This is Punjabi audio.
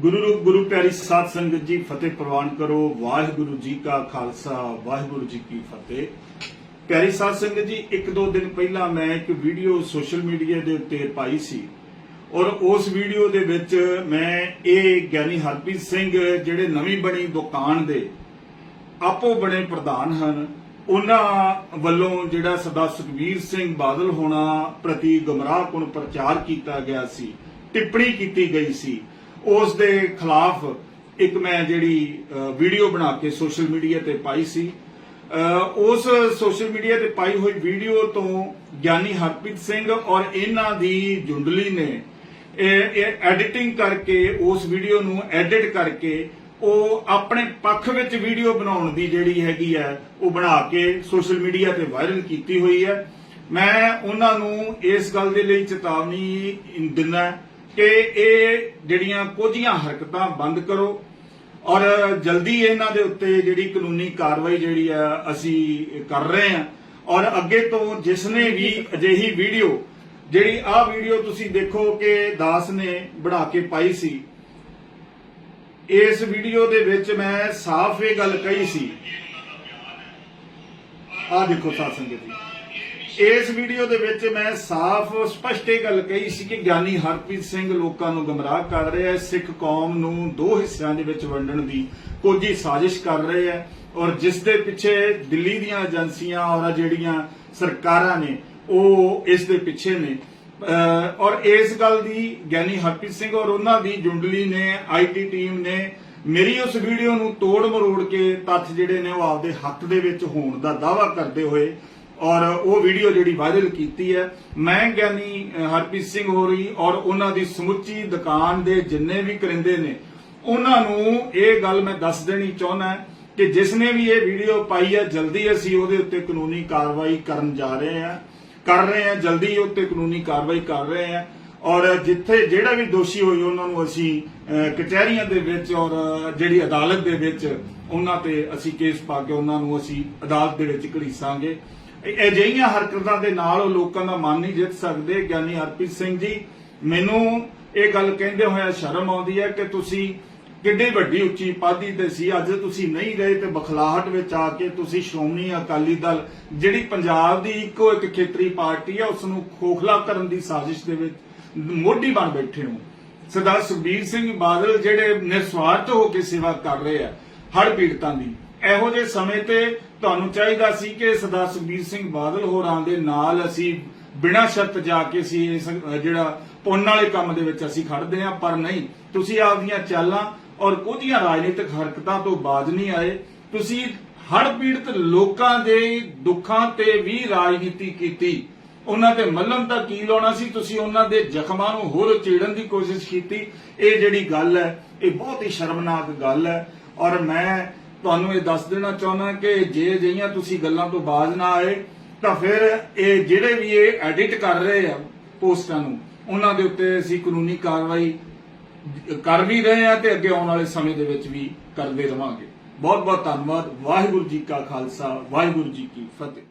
ਗੁਰੂ ਰੂਪ, ਗੁਰੂ ਪਿਆਰੀ ਸਾਧ ਸੰਗਤ ਜੀ, ਫਤਿਹ ਪ੍ਰਵਾਨ ਕਰੋ। ਵਾਹਿਗੁਰੂ ਜੀ ਕਾ ਖਾਲਸਾ, ਵਾਹਿਗੁਰੂ ਜੀ ਕੀ ਫਤਿਹ। ਪਿਆਰੀ ਸਾਧ ਸੰਗਤ ਜੀ, ਇੱਕ ਦੋ ਦਿਨ ਪਹਿਲਾਂ ਮੈਂ ਇੱਕ ਵੀਡੀਓ ਸੋਸ਼ਲ ਮੀਡੀਆ ਦੇ ਉੱਤੇ ਪਾਈ ਸੀ। ਔਰ ਉਸ ਵੀਡੀਓ ਦੇ ਵਿੱਚ ਮੈਂ ਇਹ ਗਿਆਨੀ ਹਰਪ੍ਰੀਤ ਸਿੰਘ ਜਿਹੜੇ ਨਵੀਂ ਬਣੀ ਦੁਕਾਨ ਦੇ ਆਪੋ ਬਣੇ ਪ੍ਰਧਾਨ ਹਨ, ਉਹਨਾਂ ਵੱਲੋਂ ਜਿਹੜਾ ਸਰਦਾਰ ਸੁਖਬੀਰ ਸਿੰਘ ਬਾਦਲ ਹੋਣਾ ਪ੍ਰਤੀ ਗੁੰਮਰਾਹਕੁਨ ਪ੍ਰਚਾਰ ਕੀਤਾ ਗਿਆ ਸੀ, ਟਿੱਪਣੀ ਕੀਤੀ ਗਈ ਸੀ। ਉਸ ਦੇ ਖਿਲਾਫ ਇੱਕ ਮੈਂ ਜਿਹੜੀ ਵੀਡੀਓ ਬਣਾ ਕੇ ਸੋਸ਼ਲ ਮੀਡੀਆ ਤੇ ਪਾਈ ਸੀ। ਉਸ ਸੋਸ਼ਲ ਮੀਡੀਆ ਤੇ ਪਾਈ ਹੋਈ ਵੀਡੀਓ ਤੋਂ ਗਿਆਨੀ ਹਰਪ੍ਰੀਤ ਸਿੰਘ ਔਰ ਇਹਨਾਂ ਦੀ ਜੁੰਡਲੀ ਨੇ ਐਡੀਟਿੰਗ ਕਰਕੇ ਉਸ ਵੀਡੀਓ ਨੂੰ ਐਡਿਟ ਕਰਕੇ ਉਹ ਆਪਣੇ ਪੱਖ ਵਿੱਚ ਵੀਡੀਓ ਬਣਾਉਣ ਦੀ ਜਿਹੜੀ ਹੈਗੀ ਹੈ, ਉਹ ਬਣਾ ਕੇ ਸੋਸ਼ਲ ਮੀਡੀਆ ਤੇ ਵਾਇਰਲ ਕੀਤੀ ਹੋਈ ਹੈ। ਮੈਂ ਉਹਨਾਂ ਨੂੰ ਇਸ ਗੱਲ ਦੇ ਲਈ ਚੇਤਾਵਨੀ ਦਿੰਦਾ ਕਿ ਇਹ ਜਿਹੜੀਆਂ ਕੁਝੀਆਂ ਹਰਕਤਾਂ ਬੰਦ ਕਰੋ ਔਰ ਜਲਦੀ ਇਹਨਾਂ ਦੇ ਉੱਤੇ ਜਿਹੜੀ ਕਾਨੂੰਨੀ ਕਾਰਵਾਈ ਜਿਹੜੀ ਆ ਅਸੀਂ ਕਰ ਰਹੇ ਹਾਂ। ਔਰ ਅੱਗੇ ਤੋਂ ਜਿਸ ਨੇ ਵੀ ਅਜਿਹੀ ਵੀਡੀਓ, ਜਿਹੜੀ ਆਹ ਵੀਡੀਓ ਤੁਸੀਂ ਦੇਖੋ ਕਿ ਦਾਸ ਨੇ ਬਣਾ ਕੇ ਪਾਈ ਸੀ, ਇਸ ਵੀਡੀਓ ਦੇ ਵਿੱਚ ਮੈਂ ਸਾਫ਼ ਇਹ ਗੱਲ ਕਹੀ ਸੀ। ਆਹ ਦੇਖੋ ਸਾਧ ਸੰਗਤ ਜੀ। ਇਸ ਵੀਡੀਓ ਦੇ ਵਿੱਚ ਮੈਂ ਸਾਫ਼, ਸਪਸ਼ਟ ਇਹ ਗੱਲ ਕਹੀ ਸੀ ਕਿ ਗਿਆਨੀ ਹਰਪ੍ਰੀਤ ਸਿੰਘ ਲੋਕਾਂ ਨੂੰ ਗਮਰਾਹ ਕਰ ਰਿਹਾ ਹੈ, ਸਿੱਖ ਕੌਮ ਨੂੰ ਦੋ ਹਿੱਸਿਆਂ ਦੇ ਵਿੱਚ ਵੰਡਣ ਦੀ ਕੋਝੀ ਸਾਜ਼ਿਸ਼ ਕਰ ਰਹੇ ਹੈ ਔਰ ਜਿਸ ਦੇ ਪਿੱਛੇ ਦਿੱਲੀ ਦੀਆਂ ਏਜੰਸੀਆਂ ਔਰ ਜਿਹੜੀਆਂ ਸਰਕਾਰਾਂ ਨੇ, ਉਹ ਇਸ ਦੇ ਪਿੱਛੇ ਨੇ। ਔਰ ਇਸ ਗੱਲ ਦੀ ਗਿਆਨੀ ਹਰਪ੍ਰੀਤ ਸਿੰਘ ਔਰ ਉਹਨਾਂ ਦੀ ਜੁੰਡਲੀ ਨੇ ਆਈਟੀ ਟੀਮ ਨੇ ਮੇਰੀ ਉਸ ਵੀਡੀਓ ਨੂੰ ਤੋੜ ਮਰੋੜ ਕੇ ਤੱਥ ਜਿਹੜੇ ਨੇ ਉਹ ਆਪਦੇ ਹੱਕ ਦੇ ਵਿੱਚ ਹੋਣ ਦਾ ਦਾਅਵਾ ਕਰਦੇ ਹੋਏ ਔਰ ਉਹ ਵੀਡੀਓ ਜਿਹੜੀ ਵਾਇਰਲ ਕੀਤੀ ਹੈ ਮੈਂ ਗਿਆਨੀ ਹਰਪ੍ਰੀਤ ਸਿੰਘ ਹੋ ਰਹੀ ਔਰ ਉਹਨਾਂ ਦੀ ਸਮੁੱਚੀ ਦੁਕਾਨ ਦੇ ਜਿੰਨੇ ਵੀ ਕਰਿੰਦੇ ਨੇ, ਉਹਨਾਂ ਨੂੰ ਇਹ ਗੱਲ ਮੈਂ ਦੱਸ ਦੇਣੀ ਚਾਹੁੰਦਾ ਕਿ ਜਿਸ ਨੇ ਵੀ ਇਹ ਵੀਡੀਓ ਪਾਈ ਹੈ, ਜਲਦੀ ਅਸੀਂ ਉਹਦੇ ਉੱਤੇ ਕਾਨੂੰਨੀ ਕਾਰਵਾਈ ਕਰਨ ਜਾ ਰਹੇ ਹਾਂ, ਕਰ ਰਹੇ ਹਾਂ, ਜਲਦੀ ਉੱਤੇ ਕਾਨੂੰਨੀ ਕਾਰਵਾਈ ਕਰ ਰਹੇ ਹਾਂ ਔਰ ਜਿੱਥੇ ਜਿਹੜਾ ਵੀ ਦੋਸ਼ੀ ਹੋਈ ਉਹਨਾਂ ਨੂੰ ਅਸੀਂ ਕਚਹਿਰੀਆਂ ਦੇ ਵਿੱਚ ਔਰ ਜਿਹੜੀ ਅਦਾਲਤ ਦੇ ਵਿੱਚ ਉਹਨਾਂ ਤੇ ਅਸੀਂ ਕੇਸ ਪਾ ਕੇ ਉਹਨਾਂ ਨੂੰ ਅਸੀਂ ਅਦਾਲਤ ਦੇ ਵਿੱਚ ਘੜੀਸਾਂਗੇ। ਅਜਿਹੀਆਂ ਹਰਕਤਾਂ ਦੇ ਨਾਲ ਉਹ ਲੋਕਾਂ ਦਾ ਮਨ ਨਹੀਂ ਜਿੱਤ ਸਕਦੇ। ਗਿਆਨੀ ਹਰਪ੍ਰੀਤ ਸਿੰਘ ਜੀ, ਮੈਨੂੰ ਇਹ ਗੱਲ ਕਹਿੰਦੇ ਹੋਇਆ ਸ਼ਰਮ ਆਉਂਦੀ ਹੈ ਕਿ ਤੁਸੀਂ ਕਿੱਡੀ ਵੱਡੀ ਉੱਚੀ ਪਾਦੀ ਤੇ ਸੀ। ਅੱਜ ਤੁਸੀਂ ਨਹੀਂ ਰਹੇ ਤੇ ਬਖਲਾਹਟ ਵਿੱਚ ਆ ਕੇ ਤੁਸੀਂ ਸ਼੍ਰੋਮਣੀ ਅਕਾਲੀ ਦਲ, ਜਿਹੜੀ ਪੰਜਾਬ ਦੀ ਇੱਕੋ ਇੱਕ ਖੇਤਰੀ ਪਾਰਟੀ ਹੈ ਉਸ ਨੂੰ ਖੋਖਲਾ ਕਰਨ ਦੀ ਸਾਜ਼ਿਸ਼ ਦੇ ਵਿੱਚ ਮੋਢੀ ਬਣ ਬੈਠੇ ਹੋ। ਸਰਦਾਰ ਸੁਖਬੀਰ ਸਿੰਘ ਬਾਦਲ ਜਿਹੜੇ ਨਿਸਵਾਰਥ ਹੋ ਕੇ ਸੇਵਾ ਕਰ ਰਹੇ ਆ ਹਰ ਪੀੜਤਾਂ ਦੀ। ਇਹੋ ਜਿਹੇ ਸਮੇਂ ਤੇ ਤੁਹਾਨੂੰ ਚਾਹੀਦਾ ਸੀ ਕਿ ਸਰਦਾਰ ਸੁਖਬੀਰ ਸਿੰਘ ਬਾਦਲ ਹੋਰਾਂ ਦੇ ਨਾਲ ਅਸੀਂ ਬਿਨਾਂ ਸ਼ਰਤ ਜਾ ਕੇ ਸੀ ਜਿਹੜਾ ਪੁੰਨ ਵਾਲੇ ਕੰਮ ਦੇ ਵਿੱਚ ਅਸੀਂ ਖੜਦੇ ਹਾਂ, ਪਰ ਨਹੀਂ, ਤੁਸੀਂ ਆਪਦੀਆਂ ਚਾਲਾਂ ਔਰ ਕੁਝੀਆਂ ਰਾਜਨੀਤਿਕ ਹਰਕਤਾਂ ਤੋਂ ਬਾਜ ਨਹੀਂ ਆਏ। ਤੁਸੀਂ ਹੜ ਪੀੜਤ ਲੋਕਾਂ ਦੇ ਦੁੱਖਾਂ ਤੇ ਵੀ ਰਾਜਨੀਤੀ ਕੀਤੀ। ਉਹਨਾਂ ਤੇ ਮੱਲਮ ਤਾਂ ਕੀ ਲਾਉਣਾ ਸੀ? ਤੁਸੀਂ ਉਹਨਾਂ ਦੇ ਜ਼ਖਮਾਂ ਨੂੰ ਹੋਰ ਉਚੇੜਨ ਦੀ ਕੋਸ਼ਿਸ਼ ਕੀਤੀ। ਇਹ ਜਿਹੜੀ ਗੱਲ ਹੈ, ਇਹ ਬਹੁਤ ਹੀ ਸ਼ਰਮਨਾਕ ਗੱਲ ਹੈ। ਔਰ ਮੈਂ ਤੁਹਾਨੂੰ ਇਹ ਦੱਸ ਦੇਣਾ ਚਾਹੁੰਦਾ ਕਿ ਜੇ ਅਜਿਹੀਆਂ ਤੁਸੀਂ ਗੱਲਾਂ ਤੋਂ ਬਾਜ਼ ਨਾ ਆਏ, ਤਾਂ ਫਿਰ ਇਹ ਜਿਹੜੇ ਵੀ ਇਹ ਐਡਿਟ ਕਰ ਰਹੇ ਆ ਪੋਸਟਾਂ ਨੂੰ, ਉਹਨਾਂ ਦੇ ਉੱਤੇ ਅਸੀਂ ਕਾਨੂੰਨੀ ਕਾਰਵਾਈ ਕਰ ਵੀ ਰਹੇ ਆ ਤੇ ਅੱਗੇ ਆਉਣ ਵਾਲੇ ਸਮੇਂ ਦੇ ਵਿੱਚ ਵੀ ਕਰਦੇ ਰਵਾਂਗੇ। ਬਹੁਤ ਬਹੁਤ ਧੰਨਵਾਦ। ਵਾਹਿਗੁਰੂ ਜੀ ਕਾ ਖਾਲਸਾ, ਵਾਹਿਗੁਰੂ ਜੀ ਕੀ ਫਤਿਹ।